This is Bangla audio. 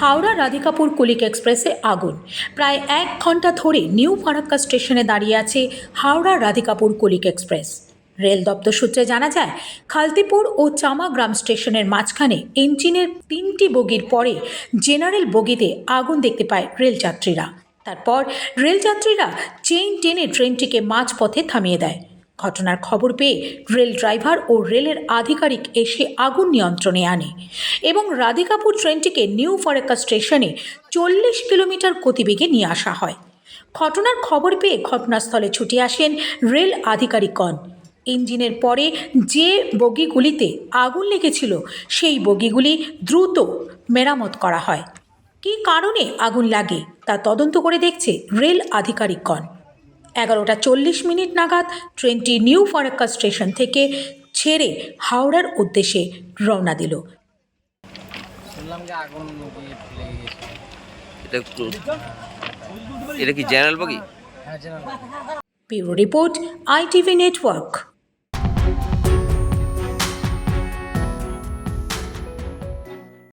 হাওড়া রাধিকাপুর কুলিক এক্সপ্রেসে আগুন। প্রায় এক ঘণ্টা ধরে নিউ ফারাক্কা স্টেশনে দাঁড়িয়ে আছে হাওড়া রাধিকাপুর কুলিক এক্সপ্রেস। রেল দপ্তর সূত্রে জানা যায়, খালতিপুর ও চামাগ্রাম স্টেশনের মাঝখানে ইঞ্জিনের তিনটি বগির পরে জেনারেল বগিতে আগুন দেখতে পায় রেলযাত্রীরা তারপর রেলযাত্রীরা চেইন টেনে ট্রেনটিকে মাঝপথে থামিয়ে দেয়। ঘটনার খবর পেয়ে রেল ড্রাইভার ও রেলের আধিকারিক এসে আগুন নিয়ন্ত্রণে আনে এবং রাধিকাপুর ট্রেনটিকে নিউ ফরেক্কা স্টেশনে চল্লিশ কিলোমিটার গতিবেগে নিয়ে আসা হয়। ঘটনার খবর পেয়ে ঘটনাস্থলে ছুটে আসেন রেল আধিকারিকগণ। ইঞ্জিনের পরে যে বগিগুলিতে আগুন লেগেছিল, সেই বগিগুলি দ্রুত মেরামত করা হয়। কী কারণে আগুন লাগে তা তদন্ত করে দেখছে রেল আধিকারিকগণ। এগারোটা চল্লিশ মিনিট নাগাদ ট্রেনটি নিউ ফরাক্কা স্টেশন থেকে ছেড়ে হাওড়ার উদ্দেশ্যে রওনা দিল। শুনলাম যে আগুন লেগে লেগে গেছে। এটা কি জেনারেল বগি? হ্যাঁ ব্যুরো রিপোর্ট আইটিভি নেটওয়ার্ক।